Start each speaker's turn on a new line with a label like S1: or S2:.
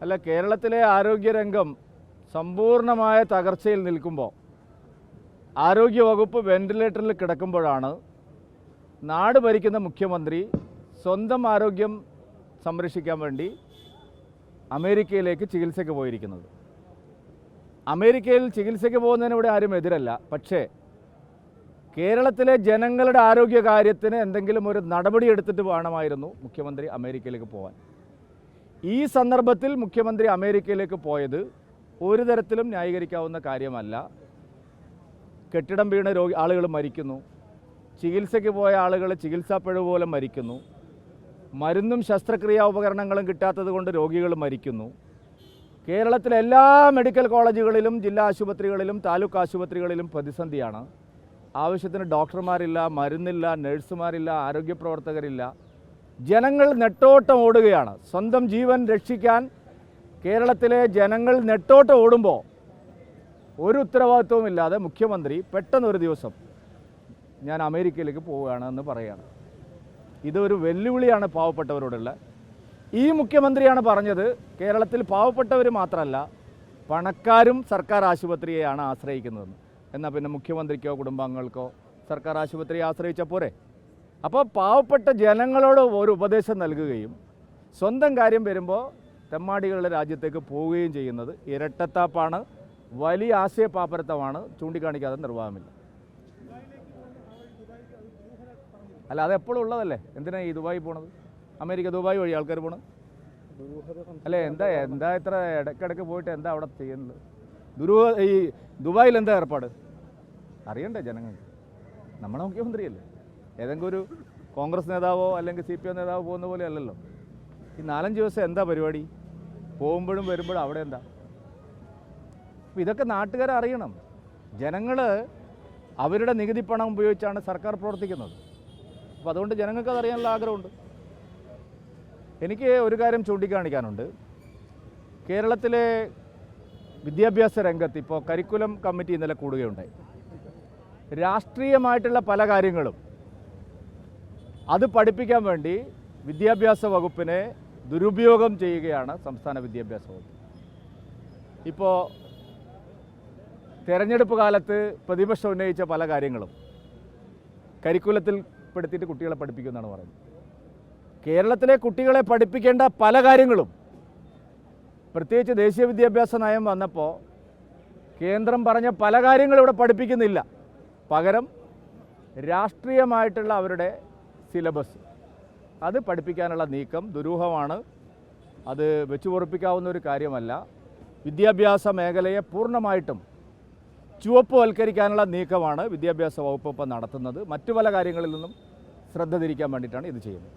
S1: അല്ല കേരളത്തിലെ ആരോഗ്യരംഗം സമ്പൂർണമായ തകർച്ചയിൽ നിൽക്കുമ്പോൾ ആരോഗ്യവകുപ്പ് വെന്റിലേറ്ററിൽ കിടക്കുമ്പോഴാണ് നാട് ഭരിക്കുന്ന മുഖ്യമന്ത്രി സ്വന്തം ആരോഗ്യം സംരക്ഷിക്കാൻ വേണ്ടി അമേരിക്കയിലേക്ക് ചികിത്സയ്ക്ക് പോയിരിക്കുന്നത്. അമേരിക്കയിൽ ചികിത്സയ്ക്ക് പോകുന്നതിന് ഇവിടെ ആരും എതിരല്ല. പക്ഷേ കേരളത്തിലെ ജനങ്ങളുടെ ആരോഗ്യ കാര്യത്തിന് എന്തെങ്കിലും ഒരു നടപടി എടുത്തിട്ട് വേണമായിരുന്നു മുഖ്യമന്ത്രി അമേരിക്കയിലേക്ക് പോകാൻ ഈ സന്ദർഭത്തിൽ മുഖ്യമന്ത്രി അമേരിക്കയിലേക്ക് പോയത് ഒരു തരത്തിലും ന്യായീകരിക്കാവുന്ന കാര്യമല്ല. കെട്ടിടം വീണ രോഗി ആളുകൾ മരിക്കുന്നു. ചികിത്സയ്ക്ക് പോയ ആളുകൾ ചികിത്സാപ്പിഴവ് പോലെ മരിക്കുന്നു. മരുന്നും ശസ്ത്രക്രിയാ ഉപകരണങ്ങളും കിട്ടാത്തത് കൊണ്ട് രോഗികൾ മരിക്കുന്നു. കേരളത്തിലെ എല്ലാ മെഡിക്കൽ കോളേജുകളിലും ജില്ലാ ആശുപത്രികളിലും താലൂക്ക് ആശുപത്രികളിലും പ്രതിസന്ധിയാണ്. ആവശ്യത്തിന് ഡോക്ടർമാരില്ല മരുന്നില്ല നഴ്സുമാരില്ല ആരോഗ്യ പ്രവർത്തകരില്ല ജനങ്ങൾ നെട്ടോട്ടം ഓടുകയാണ്. സ്വന്തം ജീവൻ രക്ഷിക്കാൻ കേരളത്തിലെ ജനങ്ങൾ നെട്ടോട്ടം ഓടുമ്പോൾ ഒരു ഉത്തരവാദിത്വവും ഇല്ലാതെ മുഖ്യമന്ത്രി പെട്ടെന്നൊരു ദിവസം ഞാൻ അമേരിക്കയിലേക്ക് പോവുകയാണ് എന്ന് പറയുകയാണ്. ഇതൊരു വെല്ലുവിളിയാണ് പാവപ്പെട്ടവരോടുള്ള. ഈ മുഖ്യമന്ത്രിയാണ് പറഞ്ഞത് കേരളത്തിൽ പാവപ്പെട്ടവർ മാത്രമല്ല പണക്കാരും സർക്കാർ ആശുപത്രിയെയാണ് ആശ്രയിക്കുന്നതെന്ന് എന്നാൽ പിന്നെ മുഖ്യമന്ത്രിക്കോ കുടുംബാംഗങ്ങൾക്കോ സർക്കാർ ആശുപത്രിയെ ആശ്രയിച്ച പോരെ? അപ്പോൾ പാവപ്പെട്ട ജനങ്ങളോട് ഒരു ഉപദേശം നൽകുകയും സ്വന്തം കാര്യം വരുമ്പോൾ തെമ്മാടികളുടെ രാജ്യത്തേക്ക് പോവുകയും ചെയ്യുന്നത് ഇരട്ടത്താപ്പാണ് വലിയ ആശയപാപ്പരത്വമാണ് ചൂണ്ടിക്കാണിക്കാതെ നിർവാഹമില്ല. അല്ല അതെപ്പോഴും ഉള്ളതല്ലേ? എന്തിനാ ഈ ദുബായി പോണത്? അമേരിക്ക ദുബായ് വഴി ആൾക്കാർ പോണത് അല്ലേ എന്താ എന്താ ഇത്ര ഇടയ്ക്കിടയ്ക്ക് പോയിട്ട് എന്താ അവിടെ ചെയ്യുന്നത്? ദുരൂഹ ഈ ദുബായിൽ എന്താ ഏർപ്പാട്? അറിയണ്ടേ ജനങ്ങൾക്ക്? നമ്മളെ മുഖ്യമന്ത്രിയല്ലേ? ഏതെങ്കിലും ഒരു കോൺഗ്രസ് നേതാവോ അല്ലെങ്കിൽ സി പി എം നേതാവോ പോകുന്ന പോലെ അല്ലല്ലോ. ഈ നാലഞ്ച് ദിവസം എന്താ പരിപാടി? പോകുമ്പോഴും വരുമ്പോഴും അവിടെ എന്താ? അപ്പോൾ ഇതൊക്കെ നാട്ടുകാരെ അറിയണം. ജനങ്ങൾ അവരുടെ നികുതി പണം ഉപയോഗിച്ചാണ് സർക്കാർ പ്രവർത്തിക്കുന്നത്. അപ്പോൾ അതുകൊണ്ട് ജനങ്ങൾക്ക് അതറിയാനുള്ള ആഗ്രഹമുണ്ട്. എനിക്ക് ഒരു കാര്യം ചൂണ്ടിക്കാണിക്കാനുണ്ട്. കേരളത്തിലെ വിദ്യാഭ്യാസ രംഗത്ത് ഇപ്പോൾ കരിക്കുലം കമ്മിറ്റി ഇന്നലെ കൂടുകയുണ്ടായി. രാഷ്ട്രീയമായിട്ടുള്ള പല കാര്യങ്ങളും അത് പഠിപ്പിക്കാൻ വേണ്ടി വിദ്യാഭ്യാസ വകുപ്പിനെ ദുരുപയോഗം ചെയ്യുകയാണ് സംസ്ഥാന വിദ്യാഭ്യാസ വകുപ്പ്. ഇപ്പോൾ തെരഞ്ഞെടുപ്പ് കാലത്ത് പ്രതിപക്ഷം ഉന്നയിച്ച പല കാര്യങ്ങളും കരിക്കുലത്തിൽ പെടുത്തിയിട്ട് കുട്ടികളെ പഠിപ്പിക്കുമെന്നാണ് പറയുന്നത്. കേരളത്തിലെ കുട്ടികളെ പഠിപ്പിക്കേണ്ട പല കാര്യങ്ങളും പ്രത്യേകിച്ച് ദേശീയ വിദ്യാഭ്യാസ നയം വന്നപ്പോൾ കേന്ദ്രം പറഞ്ഞ പല കാര്യങ്ങളും ഇവിടെ പഠിപ്പിക്കുന്നില്ല. പകരം രാഷ്ട്രീയമായിട്ടുള്ള അവരുടെ സിലബസ്. അത് പഠിപ്പിക്കാനുള്ള നീക്കം ദുരൂഹമാണ്. അത് വെച്ചു പൊറപ്പിക്കാവുന്ന ഒരു കാര്യമല്ല. വിദ്യാഭ്യാസ മേഖലയെ പൂർണമായിട്ടും ചുവപ്പുവൽക്കരിക്കാനുള്ള നീക്കമാണ് വിദ്യാഭ്യാസ വകുപ്പ് നടത്തുന്നത്. മറ്റു പല കാര്യങ്ങളിൽ നിന്നും ശ്രദ്ധ തിരിക്കാൻ വേണ്ടിയിട്ടാണ് ഇത് ചെയ്യുന്നത്.